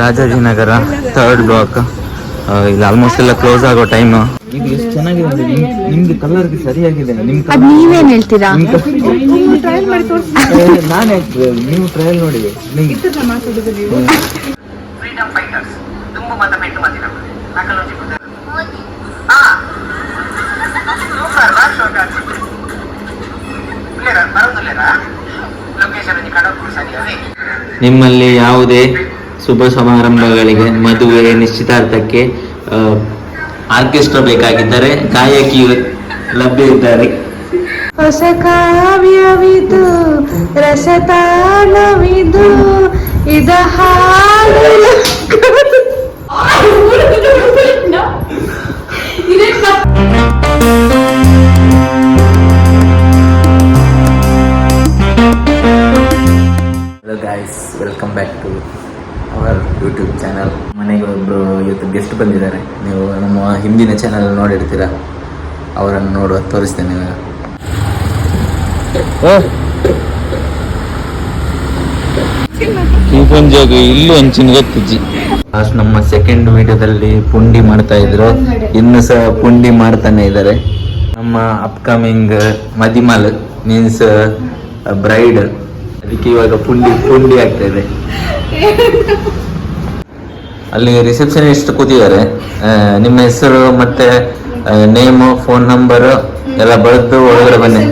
Rajajinagar third block ಇಲ್ಲಿ almost ಎಲ್ಲ close ಆಗೋ ಟೈಮ್ ಇದು ಎಷ್ಟು ಚೆನ್ನಾಗಿದೆ ನಿಮ್ದು ಕಲರ್ ಸರಿಯಾಗಿದೆ. ನಿಮ್ ನೀವೇನ್ ಹೇಳ್ತೀರಾ? ನಾನೇ ನೀವು ಟ್ರಯಲ್ ನೋಡಿ. ನಿಮ್ಮಲ್ಲಿ ಯಾವುದೇ ಶುಭ ಸಮಾರಂಭಗಳಿಗೆ ಮದುವೆ ನಿಶ್ಚಿತಾರ್ಥಕ್ಕೆ ಆರ್ಕೆಸ್ಟ್ರಾ ಬೇಕಾಗಿದ್ದರೆ ಗಾಯಕಿ ಲಭ್ಯ ಇದ್ದಾರೆ. ಹೊಸ ಕಾವ್ಯವಿದು ರಸತಾನವಿದು ಇದ ಹಾಡು. Hello guys welcome back to our YouTube channel ಮನೆಗೆ ಒಬ್ಬರು ಇವತ್ತು ಗೆಸ್ಟ್ ಬಂದಿದ್ದಾರೆ. ನೀವು ನಮ್ಮ ಹಿಂದಿನ ಚಾನಲ್ ನೋಡಿರ್ತೀರ? ಅವರನ್ನು ನೋಡುವ ತೋರಿಸ್ತೇನೆ ಇವಾಗ. ಇಲ್ಲಿ ಹಂಚಿನ ಗೊತ್ತಿಜ್ಜಿ ಲಾಸ್ಟ್ ನಮ್ಮ ಸೆಕೆಂಡ್ ವಿಡಿಯೋದಲ್ಲಿ ಪುಂಡಿ ಮಾಡ್ತಾ ಇದ್ರು. ಇನ್ನು ಸಹ ಪುಂಡಿ ಮಾಡ್ತಾನೆ ಇದ್ದಾರೆ. ನಮ್ಮ ಅಪ್ಕಮಿಂಗ್ ಮದಿಮಾಲ್ ಮೀನ್ಸ್ ಬ್ರೈಡ್ ಅದಕ್ಕೆ ಇವಾಗ ಪುಂಡಿ ಪುಂಡಿ ಆಗ್ತಾ ಇದೆ. ಅಲ್ಲಿ ರಿಸೆಪ್ಷನಿಸ್ಟ್ ಕೂತಿದ್ದಾರೆ. ನಿಮ್ಮ ಹೆಸರು ಮತ್ತೆ ನೇಮು ಫೋನ್ ನಂಬರ್ ಎಲ್ಲ ಬರೆದು ಒಳಗಡೆ ಬನ್ನಿ.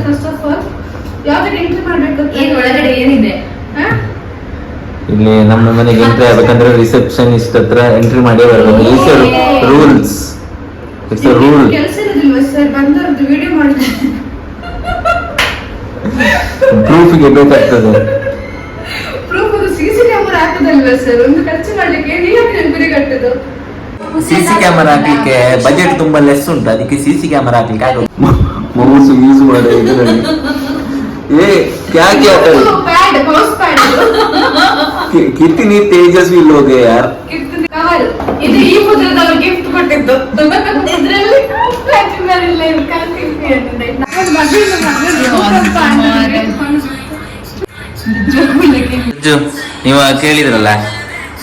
ಇಲ್ಲಿ ನಮ್ಮ ಮನೆಗೆ ಎಂಟ್ರಿ ಆಗ್ಬೇಕಂದ್ರೆ ರಿಸೆಪ್ಷನಿಸ್ಟ್ ಹತ್ರ ಎಂಟ್ರಿ ಮಾಡಿ ಬರಬೇಕು. ರೂಲ್ಸ್ ಇಟ್ಸ್ ರೂಲ್ ಪ್ರೂಫಿಗೆ ಬೇಕಾಗ್ತದೆ. ಪ್ರೂಫ್ ಸಿಸಿ ಕ್ಯಾಮರಾ ಸರ್ ಒಂದು ಹಾಕ್ಲಿಕ್ಕೆ ಬಜೆಟ್ ತುಂಬಾ ಲೆಸ್ ಉಂಟು ಅದಕ್ಕೆ ಸಿಸಿ ಕ್ಯಾಮರಾ ಹಾಕ್ಲಿಕ್ಕೆ ಆಗೋದು. ಮೌಸ್ ಯೂಸ್ ಮಾಡೋ ಇದರಲ್ಲಿ. ಏ ಯಾಕೆ ಆಟಲ್ಲ ಪ್ಯಾಡ್ ಕಿತ್ತಿನಿ ತೇಜಸ್ವಿ ಲೋಗೆ ಯಾರ್? ಇದು ಈ ಮುದ್ರದವ್ರು ಗಿಫ್ಟ್ ಕೊಟ್ಟಿದ್ದು. ಇದರಲ್ಲಿ ನೀವು ಕೇಳಿದ್ರಲ್ಲ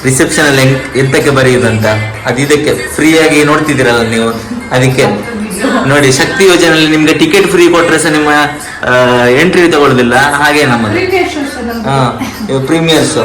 ರಿಸೆಪ್ಷನ್ ಅಲ್ಲಿ ಎಂತಕ್ಕೆ ಬರೆಯುದಂತ ಅದು ಇದಕ್ಕೆ ಫ್ರೀ ಆಗಿ ನೋಡ್ತಿದ್ದೀರಲ್ಲ ನೀವು? ಅದಕ್ಕೆ ನೋಡಿ ಶಕ್ತಿ ಯೋಜನೆಯಲ್ಲಿ ನಿಮ್ಗೆ ಟಿಕೆಟ್ ಫ್ರೀ ಕೊಟ್ರೆ ಸಹ ನಿಮ್ಮ ಎಂಟ್ರಿ ತಗೊಳ್ಳೋದಿಲ್ಲ ಹಾಗೆ ನಮ್ಮದು. ಹಾ ಪ್ರೀಮಿಯರ್ ಶೋ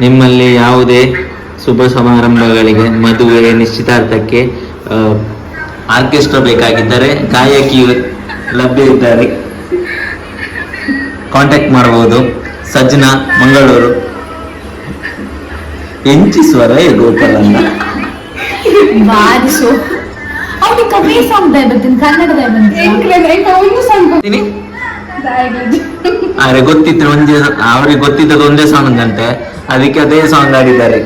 ನಿಮ್ಮಲ್ಲಿ ಯಾವುದೇ ಶುಭ ಸಮಾರಂಭಗಳಿಗೆ ಮದುವೆ ನಿಶ್ಚಿತಾರ್ಥಕ್ಕೆ ಆರ್ಕೆಸ್ಟ್ರಾ ಬೇಕಾಗಿದ್ದರೆ ಗಾಯಕಿ ಲಭ್ಯ ಇದ್ದಾರೆ. ಕಾಂಟ್ಯಾಕ್ಟ್ ಮಾಡಬಹುದು. ಸಜ್ಜನ ಮಂಗಳೂರು. ಎಂಚಿ ಸ್ವರ ಗೋಪಾಲನ್ನ ಬಾರಿಸು ಅವ್ನಿಗೆ ಸಾಂಗ್ ಕನ್ನಡದ ಆದ್ರೆ ಗೊತ್ತಿತ್ತು ಒಂದೇ ಅವ್ರಿಗೆ ಗೊತ್ತಿದ್ದದ್ದು ಒಂದೇ ಸಾಂಗ್ ಅಂತೆ. ಅದಕ್ಕೆ ಅದೇ ಸಾಂಗ್ ಆಡಿದ್ದಾರೆ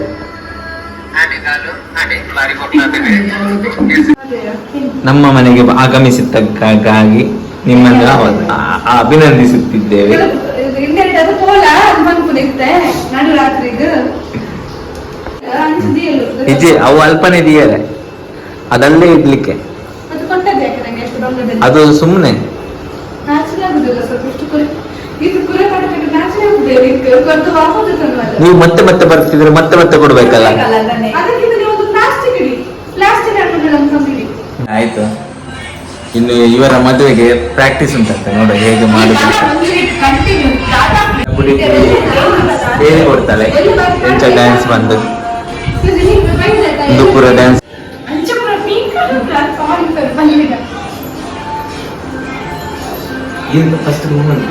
ನಮ್ಮ ಮನೆಗೆ ಆಗಮಿಸಿದ್ದಕ್ಕಾಗಿ ನಿಮ್ಮನ್ನು ಅಭಿನಂದಿಸುತ್ತಿದ್ದೇವೆ. ಇದೆ ನಿಜ ಅವು ಅಲ್ಪನೇ ಇದೆಯಲ್ಲ. ಅದಲ್ಲೇ ಇಡ್ಲಿಕ್ಕೆ ಅದು ಸುಮ್ಮನೆ ಆಗುದಿಲ್ಲ ಸ್ವಲ್ಪ ಇಷ್ಟು ಕುರಿ. ಇದು ಕುರಿ ಪಡಕ್ಕೆ ನಾಚಿಕೆ ಆಗುದಿಲ್ಲ ಇದಕ್ಕೆ ಗೊತ್ತು ವಾಪಸ್ ತಂದ್ವಲ್ಲ ನೀವು ಮತ್ತೆ ಮತ್ತೆ ಬರ್ತಿದ್ರೆ ಮತ್ತೆ ಮತ್ತೆ ಕೊಡ್ಬೇಕಲ್ಲ? ಅದಕ್ಕಿಂತ ನೀವು ಒಂದು ಪ್ಲಾಸ್ಟಿಕ್ ಇಡಿ. ಪ್ಲಾಸ್ಟಿಕ್ ಹಾಕೋದಿಲ್ಲ ಅಂತ ಆಯ್ತು. ಇನ್ನು ಇವರ ಮದುವೆಗೆ ಪ್ರಾಕ್ಟೀಸ್ ಉಂಟಂತೆ ನೋಡ ಹೇಗೆ ಮಾಡುದು ಹೇಳಿ ಕೊಡ್ತಾಳೆ. ಎಂಚ ಡ್ಯಾನ್ಸ್ ಬಂದು. ಒಂದು ಪೂರ ಡ್ಯಾನ್ಸ್ ಇಂತ ಫಸ್ಟ್ ಮೂಮೆಂಟ್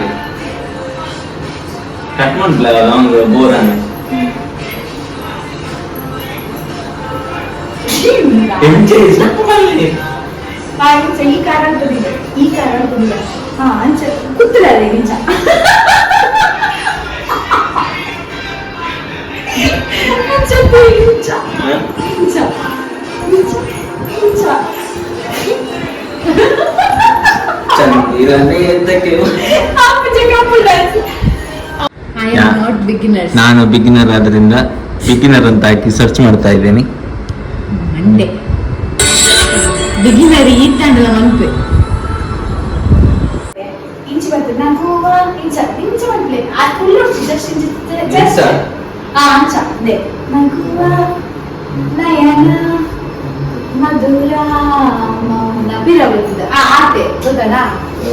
ಕಟ್ ಮಾಡ್ಲ ಲಾಂಗ್ ಬೋರ್ ಎಂಜಾಯ್ ಈ ಕಾರ ಅಂತದಿದೆ ಈ ಕಾರ ಅಂತದಿಲ್ಲ ಹಾ ಅಂಚ ಕುತ್ತಲ ಇಂಚ ಅಂಚ ಇಂಚ ಇಂಚ ಇಂಚ ಇಂಚ ಚೆನ್ನಾಗಿ ಇದನ್ನೇ ಎಂತಕ್ಕೆ ಅಪ್ಪಚ್ಚಿ couple dance. I Yeah. am not beginners. ನಾನು ಬಿಗಿನರ್ ಆದ್ರಿಂದ ಬಿಗಿನರ್ ಅಂತ ಹಾಕಿ ಸರ್ಚ್ ಮಾಡ್ತಾ ಇದ್ದೇನೆ ಮಂಡೆ ಬಿಗಿನರ್ ಈತ್ತಂಡಲ ಮನ್ಪೆ ಇಂಚಿ ಬರ್ತದೆ ನಾನು ಇಂಚ ಇಂಚ ಮನ್ಪ್ಲೆ ಆ ಫುಲ್ ಜಸ್ಟ್ ಇಂಚ ಇಂಚ? ಆ ಅಂಚ ದೇ ನಗುವ ನಯನ ಮಧುರ ಮೌನ ಬಿರ ಬರ್ತದೆ ಆ ಆತೆ ಗೊತ್ತನಾ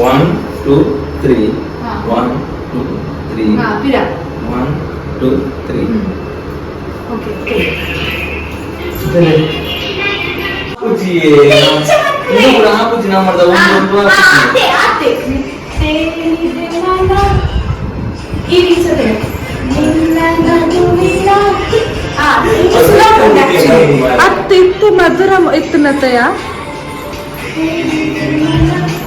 ಒನ್ ಟೂ ತ್ರೀ ಹಾ. ಒನ್ ಟೂ ತ್ರೀ ಹಾ ಬಿರ ಒನ್ ಟೂ ತ್ರೀ ಓಕೆ ಪೂಜಿ ನಾವು ಮಾಡ್ದ ಒಂದು ಒಂದು ಆತೆ ಆತೆ ತೇರಿದೆ ಮನ ಈ ರೀತಿಯಲ್ಲಿ ನಿನ್ನ ನಗುವಿನ ಆ ಇದು ಸುಲಭ ಉಂಟು actually. ಅತ್ತು ಇತ್ತು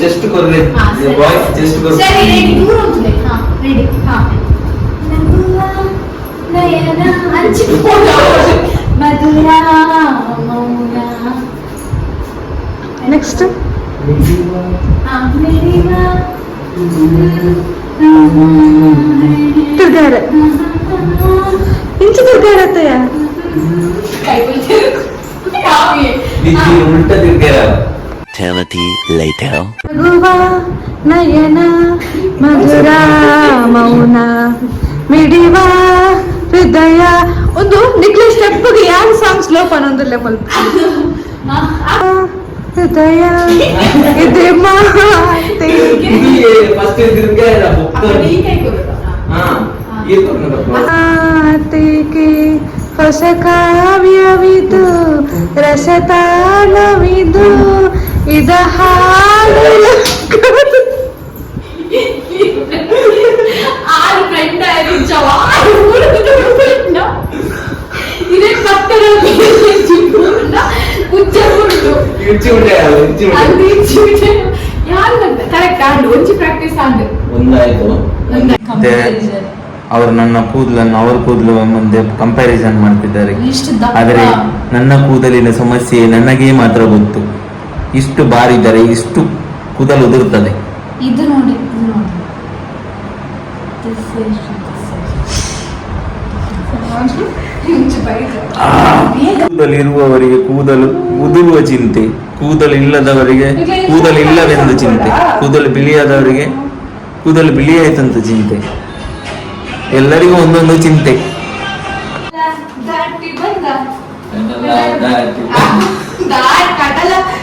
జస్ట్ కొన్ని వాయిస్ జస్ట్ కొన్ని సరే. రెడీ. దూరం అవుతుంది హా రెడీ హా Eternity later. ನಯನ ಮಧುರ ಮೌನ ಮಿಡಿವ ಹೃದಯ. ಒಂದು ನಿಕ್ಲೆ ಸ್ಟೆಪ್ಗೆ ಯಾವ ಸಾಂಗ್ ಸ್ಲೋಪ್ ಪನ್ನೊಂದು ಲೆವೆಲ್ ಹೃದಯ ಇದೆ ಮಾತೆ. ಮಾತಿಗೆ ಹೊಸ ಕಾವ್ಯವಿದು ರಸತಾನವಿದು ಇದ ಅವರು ನನ್ನ ಕೂದಲನ್ನು ಅವರ ಕೂದಲು ಮುಂದೆ ಕಂಪ್ಯಾರಿಸನ್ ಮಾಡ್ತಿದ್ದಾರೆ. ಆದರೆ ನನ್ನ ಕೂದಲಿನ ಸಮಸ್ಯೆ ನನಗೇ ಮಾತ್ರ ಗೊತ್ತು. ಇಷ್ಟು ಬಾರಿದರೆ ಇಷ್ಟು ಕೂದಲು ಉದುರುತ್ತದೆ. ಇದು ನೋಡಿ ಇದು ಕೂದಲಿರುವವರಿಗೆ ಕೂದಲು ಉದುರುವ ಚಿಂತೆ ಕೂದಲು ಇಲ್ಲದವರಿಗೆ ಕೂದಲು ಇಲ್ಲವೆಂದು ಚಿಂತೆ ಕೂದಲು ಬಿಳಿಯಾದವರಿಗೆ ಕೂದಲು ಬಿಳಿಯಾಯ್ತಂತ ಚಿಂತೆ. ಎಲ್ಲರಿಗೂ ಒಂದೊಂದು ಚಿಂತೆ.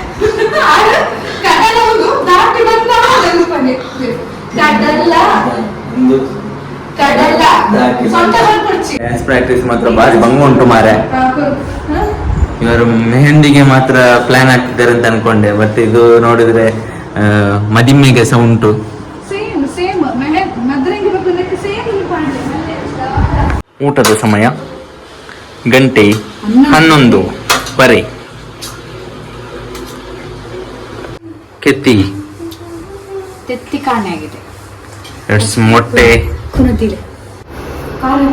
ಮಾತ್ರ ಭಂಗ ಉಂಟು ಮಾರೆ. ಇವರು ಮೆಹಂದಿಗೆ ಮಾತ್ರ ಪ್ಲಾನ್ ಆಗ್ತಿದ್ದಾರೆ ಅಂತ ಅನ್ಕೊಂಡೆ ಬಟ್ ಇದು ನೋಡಿದ್ರೆ ಮದಿಮ್ಮೆಗೆ ಸಹ ಉಂಟು. ಊಟದ ಸಮಯ ಗಂಟೆ ಹನ್ನೊಂದು ಬರೆ ಕೆತ್ತಿ. ತೆತ್ತಿ ಕಾಣೆ ಆಗಿದೆ. ಎಟ್ಸ್ ಮೊಟ್ಟೆ. ಕುಣತಿಲೆ ಕಾಲು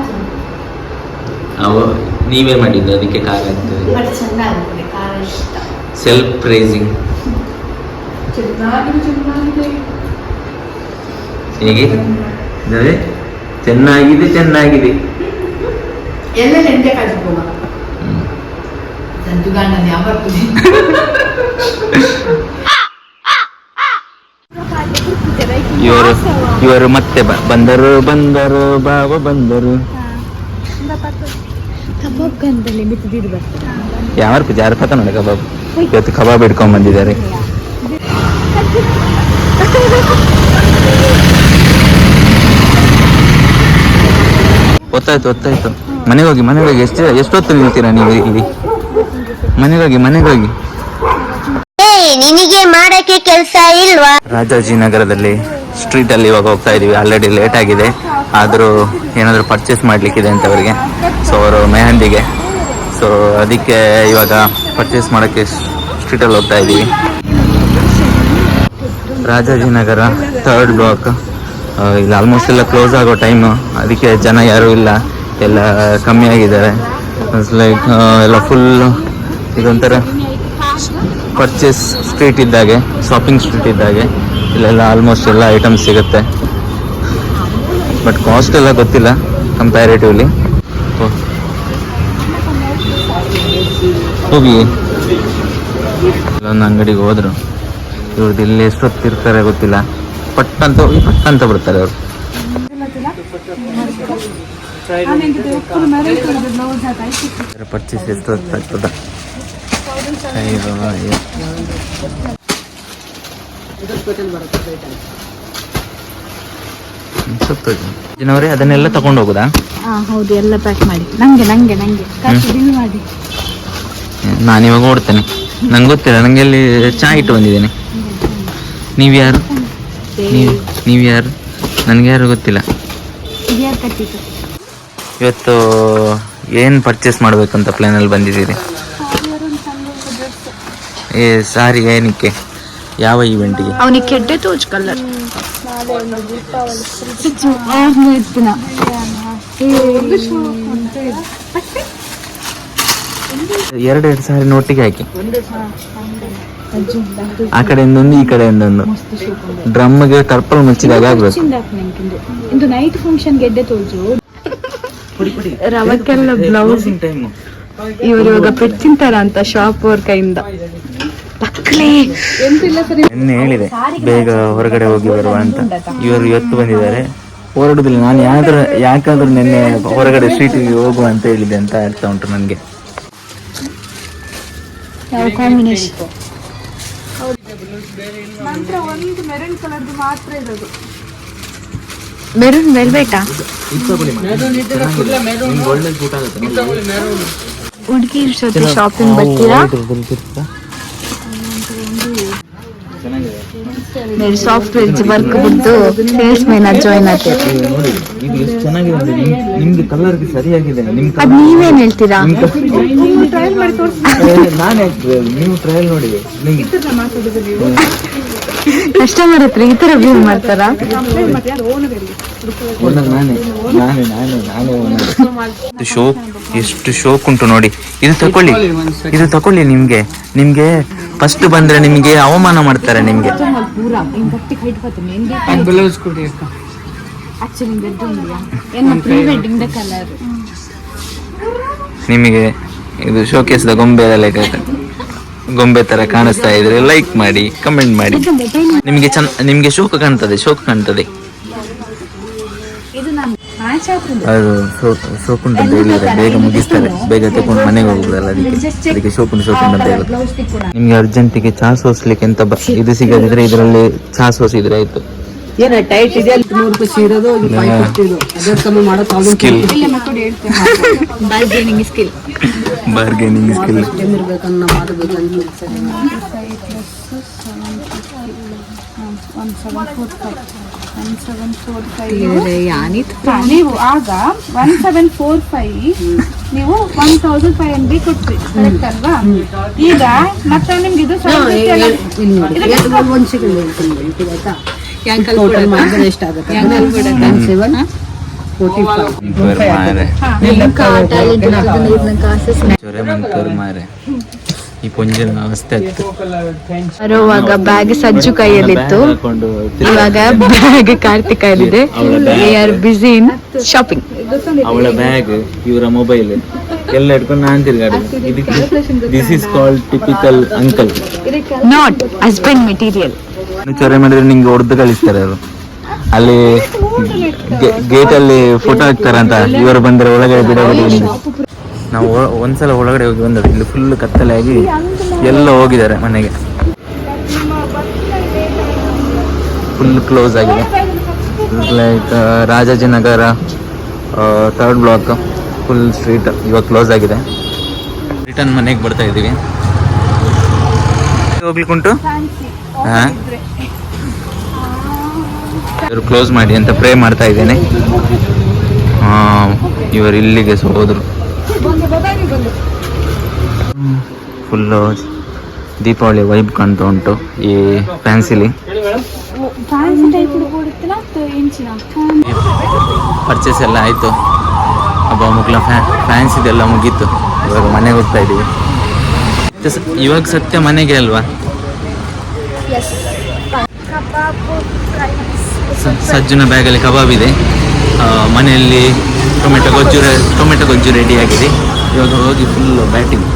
ಅವ ನೀವೇ ಮಾಡಿದ್ದು ಅದಕ್ಕೆ ಕಾಲ ಆಗ್ತದೆ ಬಟ್ ಚೆನ್ನಾಗಿದೆ ಕಾಲ ಇಷ್ಟ. ಸೆಲ್ಫ್ ಪ್ರೈಸಿಂಗ್ ಚೆನ್ನಾಗಿ ಚೆನ್ನಾಗಿದೆ. ಹೇಗೆ? ಇದಾವೆ? ಚೆನ್ನಾಗಿದೆ ಚೆನ್ನಾಗಿದೆ. ಎಲ್ಲ ಎಂಟೆ ಕಳ್ಸ್ಬೋಮ ಸಂತು ಗಂಡನೇ ಅವರ್ತೀನಿ ಇವರು ಇವರು ಮತ್ತೆ ಬ- ಬಂದರು ಬಂದರು ಬಾವ ಬಂದರು. ಕಬಾಬ್ ಯಾರು ಜಾರ ಪತ ನೋಡಿ ಕಬಾಬ್? ಇವತ್ತು ಕಬಾಬ್ ಇಟ್ಕೊಂಡ್ ಬಂದಿದ್ದಾರೆ. ಗೊತ್ತಾಯ್ತು ಗೊತ್ತಾಯ್ತು ಮನೆಗೆ ಹೋಗಿ ಮನೆಗೆ ಹೋಗಿ. ಎಷ್ಟು ಎಷ್ಟೊತ್ತು ನಿಲ್ತೀರಾ ನೀವು ಇಲ್ಲಿ? ಮನೆಗೆ ಹೋಗಿ ಮನೆಗೆ ಹೋಗಿ. ನಿನಗೆ ಮಾಡಕ್ಕೆ ಕೆಲಸ ಇಲ್ವಾ? ರಾಜಾಜಿನಗರದಲ್ಲಿ ಸ್ಟ್ರೀಟಲ್ಲಿ ಇವಾಗ ಹೋಗ್ತಾ ಇದೀವಿ. ಆಲ್ರೆಡಿ ಲೇಟ್ ಆಗಿದೆ. ಆದರೂ ಏನಾದರೂ ಪರ್ಚೇಸ್ ಮಾಡಲಿಕ್ಕಿದೆ ಅಂತ ಅವರಿಗೆ. ಸೊ ಅವರು ಮೆಹಂದಿಗೆ. ಸೊ ಅದಕ್ಕೆ ಇವಾಗ ಪರ್ಚೇಸ್ ಮಾಡೋಕ್ಕೆ ಸ್ಟ್ರೀಟಲ್ಲಿ ಹೋಗ್ತಾ ಇದ್ದೀವಿ ರಾಜಾಜಿನಗರ ಥರ್ಡ್ ಬ್ಲಾಕ್ ಇಲ್ಲಿ ಆಲ್ಮೋಸ್ಟ್ ಎಲ್ಲ ಕ್ಲೋಸ್ ಆಗೋ ಟೈಮು ಅದಕ್ಕೆ ಜನ ಯಾರೂ ಇಲ್ಲ. ಎಲ್ಲ ಕಮ್ಮಿ ಆಗಿದ್ದಾರೆ. ಲೈಕ್ ಎಲ್ಲ ಫುಲ್ ಇದೊಂಥರ ಪರ್ಚೇಸ್ ಸ್ಟ್ರೀಟ್ ಇದ್ದಾಗೆ ಶಾಪಿಂಗ್ ಸ್ಟ್ರೀಟ್ ಇದ್ದಾಗೆ. ಇಲ್ಲೆಲ್ಲ ಆಲ್ಮೋಸ್ಟ್ ಎಲ್ಲ ಐಟಮ್ಸ್ ಸಿಗುತ್ತೆ. ಬಟ್ ಕಾಸ್ಟ್ ಎಲ್ಲ ಗೊತ್ತಿಲ್ಲ ಕಂಪ್ಯಾರಿಟಿವ್ಲಿ ಹೋಗಿ. ಇಲ್ಲೊಂದು ಅಂಗಡಿಗೆ ಹೋದ್ರು. ಇವ್ರದ್ದು ಇಲ್ಲಿ ಎಷ್ಟೊತ್ತಿರ್ತಾರೆ ಗೊತ್ತಿಲ್ಲ. ಪಟ್ ಅಂತ ಹೋಗಿ ಪಟ್ ಅಂತ ಬಿಡ್ತಾರೆ ಅವರು. ಪರ್ಚೇಸ್ ಜನವರಿ ಅದನ್ನೆಲ್ಲ ತಗೊಂಡು ಹೋಗುದಾ? ಹಾ ಹೌದು ಎಲ್ಲ ಪ್ಯಾಕ್ ಮಾಡಿ. ನಂಗೆ ನಂಗೆ ನಂಗೆ. ಬಿಲ್ ಮಾಡಿ. ನಾನು ಇವಾಗ ಓಡ್ತೇನೆ. ನಂಗೆ ಗೊತ್ತಿಲ್ಲ ನಂಗೆ ಅಲ್ಲಿ ಚಾ ಇಟ್ಟು ಬಂದಿದ್ದೇನೆ. ನೀವು ಯಾರು? ನೀವು ನೀವು ಯಾರು? ನನಗೆ ಯಾರು ಗೊತ್ತಿಲ್ಲ. ಇವತ್ತು ಏನು ಪರ್ಚೇಸ್ ಮಾಡಬೇಕಂತ ಪ್ಲ್ಯಾನಲ್ಲಿ ಬಂದಿದ್ದೀರಿ? ಏ ಸಾರಿ ಏನಕ್ಕೆ? ಯಾವ ಈವೆಂಟಿಗೆ ಅವನಿಗೆ ಕೆಡ್ಡೆ ತೋಚ್ ಕಲರ್ ಎರಡೆರಡು ಸಾರಿ ನೋಟಿಗೆ ಹಾಕಿ ಆ ಕಡೆಯಿಂದ ಒಂದು ಈ ಕಡೆಯಿಂದ ಒಂದು ಡ್ರಮ್ಗೆ ಟರ್ಪಲ್ ಮುಚ್ಚಿದಾಗ ಆಗ್ಬೇಕು ಇಂದು ನೈಟ್ ಫಂಕ್ಷನ್ ಗೆಡ್ಡೆ ತೋಜು ರವಕ್ಕೆಲ್ಲ ಬ್ಲೌಸ್ ಇವರು ಇವಾಗ ಪೆಚ್ಚಿಂತಾರ ಅಂತ ಶಾಪ್ ಅವ್ರ ಕೈಯಿಂದ ನಿನ್ನೆ ಹೇಳಿದೆ ಬೇಗ ಹೊರಗಡೆ ಹೋಗಿ ಬರುವ ಅಂತ. ಇವರು ಇವತ್ತು ಬಂದಿದ್ದಾರೆ. ಹೊರಡುದಿಲ್ಲ ನಾನು ಯಾವ್ದಾರ ಯಾಕಾದ್ರೂ ನಿನ್ನೆ ಹೊರಗಡೆ ಸ್ಟ್ರೀಟಿಗೆ ಹೋಗುವ ಅಂತ ಹೇಳಿದೆ ಅಂತ ಅರ್ಥ ಉಂಟು ನನಗೆ. ಯಾವ ಕಾಂಬಿನೇಷನ್ ಮೆರೂನ್ ವೆಲ್ವೆಟಾ ಹುಡುಗಿ ಶಾಪಿಂಗ್ ಬರ್ತೀರಾ? మీరు ಸಾಫ್ಟ್ವೇರ್ ವರ್ಕ್ ಬಿಟ್ಟು ಸೇಲ್ಸ್ ಮ್ಯಾನ್ ಜಾಯ್ನ್ ಆಗ್ತೀರಿ ನೋಡಿ ಇದು ಎಷ್ಟು ಚೆನ್ನಾಗಿದೆ ನಿಮ್- ನಿಮ್ಗೆ ಕಲರ್ ಸರಿಯಾಗಿದೆ ನಿಮ್ ಅದ್ ನೀವೇನ್ ಹೇಳ್ತೀರಾ? ನಾನೇ ನೀವು ಟ್ರಯಲ್ ನೋಡಿ ಕಸ್ಟಮರ್ ಹತ್ರ ಈ ತರ ವ್ಯೂ ಮಾಡ್ತಾರಾ? ಶೋಕ್ ಎಷ್ಟು ಶೋಕ್ ಉಂಟು ನೋಡಿ. ಇದು ತಕೊಳ್ಳಿ ಇದು ತಕೊಳ್ಳಿ ನಿಮ್ಗೆ. ನಿಮ್ಗೆ ಫಸ್ಟ್ ಬಂದ್ರೆ ನಿಮ್ಗೆ ಅವಮಾನ ಮಾಡ್ತಾರೆ ನಿಮ್ಗೆ. ಪ್ರೀ ವೆಡ್ಡಿಂಗ್ ಕಲರ್ ನಿಮಗೆ ಇದು ಶೋಕೇಸ್ದ ಗೊಂಬೆ ಎಲ್ಲ ಗೊಂಬೆ ತರ ಕಾಣಿಸ್ತಾ ಇದ್ರೆ ಲೈಕ್ ಮಾಡಿ ಕಮೆಂಟ್ ಮಾಡಿ. ನಿಮಗೆ ಚಂದ ನಿಮಗೆ ಶೋಕ ಕಾಣ್ತದೆ ಶೋಕ ಕಾಣ್ತದೆ ಇದು ನಾನು ಮ್ಯಾಚ್ ಆಗ್ತದೆ ಅದು ಶೋಕ್ ಉಂಟು ಅಂತ ಹೇಳಿದ್ರೆ ಬೇಗ ಮುಗಿಸ್ತಾರೆ ಬೇಗ ತಗೊಂಡು ಮನೆಗೆ ಹೋಗುದಲ್ಲ ಅದಕ್ಕೆ. ಅದಕ್ಕೆ ಉಂಟು ಉಂಟು ಅಂತ ಹೇಳುದು. ನಿಮ್ಗೆ ಅರ್ಜೆಂಟಿಗೆ ಚಾ ಸೋಸ್ಲಿಕ್ಕೆ ಅಂತ ಬ- ಇದು ಸಿಗದಿದ್ರೆ ಇದರಲ್ಲಿ ಚಾ ಸೋಸಿದ್ರೆ ಆಯ್ತು. ಏನ ಟೈಟ್ ಇದೆ ಅಲ್ಲಿ ನೂರು ರೂಪಾಯಿ ಸೀರೋದು ಇದು ಫೈವ್ ಫಿಫ್ಟಿ ಇದು. ಅದ್ರ ಕಮ್ಮಿ ಮಾಡೋ problem skill bargaining skill bargaining skill ಇರ್ಬೇಕನ್ನ ಮಾತು ಬೇಕಂತ ಯಾನಿತ್ ನೀವು ಆಗ ಒನ್ ಸೆವೆನ್ ಫೋರ್ ಫೈವ್ ನೀವು one thousand five M B ಕೊಟ್ರಿ ಕರೆಕ್ಟ್ ಅಲ್ವಾ? ಈಗ ಮತ್ತೆ ನಿಮ್ಗೆ ಇದು ಒಂದ್ ಸೆಕೆಂಡ್ ಹೇಳ್ತೀನಿ ಇದು ಆಯ್ತಾ ಟೋಟಲ್ ಮಾಡಿದ್ರೆ ಎಷ್ಟಾಗುತ್ತೆ ಒನ್ ಸೆವೆನ್ ಫೋರ್ಟಿ ಫೈವ್ ಈ ಪೊಂಜಿನ ಅವಸ್ಥೆ ಬರುವಾಗ ಬ್ಯಾಗ್ ಸಜ್ಜು ಕೈಯಲ್ಲಿತ್ತು. ಇವಾಗ ಬ್ಯಾಗ್ ಕಾರ್ತಿಕ್ ಕೈಯಲ್ಲಿದೆ ಆರ್ ಬಿಸಿ ಇನ್ ಶಾಪಿಂಗ್ ಅವಳ ಬ್ಯಾಗ್ ಇವರ ಮೊಬೈಲ್ ಎಲ್ಲ ಇಟ್ಕೊಂಡು ನಾನು ತಿರ್ಗಾಡುದು. ಇದಕ್ಕೆ this is called typical uncle not husband material ಚೊರೆ ಮಾಡಿದ್ರೆ ನಿಂಗೆ ಹೊಡೆದು ಕಳಿಸ್ತಾರೆ ಅವರು. ಅಲ್ಲಿ ಗೇಟ್ ಅಲ್ಲಿ ಫೋಟೋ ಹಾಕ್ತಾರಂತ. ಇವರು ಬಂದ್ರೆ ಒಳಗಡೆ ಬಿಡೋದು ನಾವು ಒಂದ್ಸಲ ಒಳಗಡೆ ಹೋಗಿ ಬಂದದ್ದು. ಇಲ್ಲಿ ಫುಲ್ ಕತ್ತಲೆ ಆಗಿ ಎಲ್ಲ ಹೋಗಿದ್ದಾರೆ ಮನೆಗೆ. ಫುಲ್ ಕ್ಲೋಸ್ ಆಗಿದೆ. Like Rajajinagar third block full street ಇವಾಗ ಕ್ಲೋಸ್ ಆಗಿದೆ. ರಿಟರ್ನ್ ಮನೆಗೆ ಬರ್ತಾ ಇದ್ದೀವಿ. ಹೋಗ್ಲಿಕ್ಕುಂಟು? ಹಾಂ? ಇವರು ಕ್ಲೋಸ್ ಮಾಡಿ ಅಂತ ಪ್ರೇ ಮಾಡ್ತಾ ಇದ್ದೇನೆ. ಇವರು ಇಲ್ಲಿಗೆ ಸೊ ಫುಲ್ಲು ದೀಪಾವಳಿ ವೈಬ್ ಕಾಣ್ತಾ ಉಂಟು. ಈ ಫ್ಯಾನ್ಸಿಲಿ ಪರ್ಚೇಸ್ ಎಲ್ಲ ಆಯಿತು. ಹಬ್ಬ ಮುಗ್ಲ ಫ್ಯಾನ್ಸ್ ಇದೆಲ್ಲ ಮುಗೀತು. ಇವಾಗ ಮನೆಗೆ ಹೋಗ್ತಾ ಇದ್ದೀವಿ ಮತ್ತೆ ಇವಾಗ ಸತ್ಯ ಮನೆಗೆ ಅಲ್ವಾ? ಸಜ್ಜನ ಬ್ಯಾಗಲ್ಲಿ ಕಬಾಬ್ ಇದೆ. ಮನೆಯಲ್ಲಿ ಟೊಮೆಟೊ ಗೊಜ್ಜು ಟೊಮೆಟೊ ಗೊಜ್ಜು ರೆಡಿ ಆಗಿದೆ. ಇವಾಗ ಹೋಗಿ full batting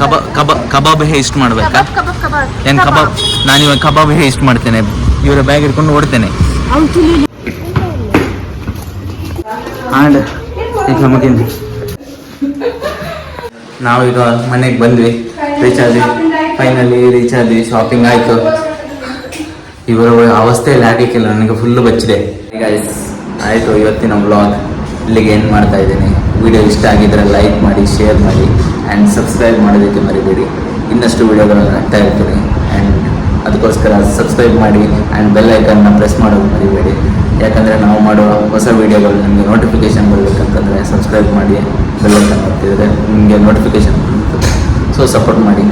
kebab kebab kebab haste ಇಷ್ಟು ಮಾಡ್ಬೇಕಾ? ಏನು ಕಬಾಬ್. ನಾನು ಇವಾಗ ಕಬಾಬ್ ಹೇಸ್ಟ್ ಇಷ್ಟು ಮಾಡ್ತೇನೆ. ಇವರ ಬ್ಯಾಗ್ ಹಿಡ್ಕೊಂಡು ಓಡ್ತೇನೆ. ಈಗ ನಾವೀಗ ಮನೆಗೆ ಬಂದ್ವಿ. ರೀಚ್ ಆದ್ವಿ ಫೈನಲಿ ರೀಚ್ ಆದ್ವಿ ಶಾಪಿಂಗ್ ಆಯಿತು. ಇವರ ಅವಸ್ಥೆಯಲ್ಲಿ ಆಗಲಿಕ್ಕಿಲ್ಲ ನನಗೆ ಫುಲ್ ಬಚ್ಚಿದೆ. ಈಗ ಆಯಿತು, ಇವತ್ತಿನ ಬ್ಲಾಗ್ ಇಲ್ಲಿಗೆ ಏನು ಮಾಡ್ತಾ ಇದ್ದೀನಿ. ವಿಡಿಯೋ ಇಷ್ಟ ಆಗಿದ್ರೆ ಲೈಕ್ ಮಾಡಿ ಶೇರ್ ಮಾಡಿ ಆ್ಯಂಡ್ ಸಬ್ಸ್ಕ್ರೈಬ್ ಮಾಡೋದಕ್ಕೆ ಮರಿಬೇಡಿ. ಇನ್ನಷ್ಟು ವಿಡಿಯೋಗಳನ್ನು ಹಾಕ್ತಾ ಇರ್ತೀನಿ ಆ್ಯಂಡ್ ಅದಕ್ಕೋಸ್ಕರ ಸಬ್ಸ್ಕ್ರೈಬ್ ಮಾಡಿ ಆ್ಯಂಡ್ ಬೆಲ್ ಐಕನ್ನ ಪ್ರೆಸ್ ಮಾಡೋದು ಮರಿಬೇಡಿ. ಯಾಕಂದರೆ ನಾವು ಮಾಡುವ ಹೊಸ ವಿಡಿಯೋಗಳು ನಿಮಗೆ ನೋಟಿಫಿಕೇಷನ್ ಬರಬೇಕಂತಂದರೆ ಸಬ್ಸ್ಕ್ರೈಬ್ ಮಾಡಿ ಬೆಲ್ ಐಕನ್ ಒತ್ತಿದ್ರೆ ನಿಮಗೆ ನೋಟಿಫಿಕೇಶನ್ ಬರ್ತದೆ ಸೊ ಸಪೋರ್ಟ್ ಮಾಡಿ.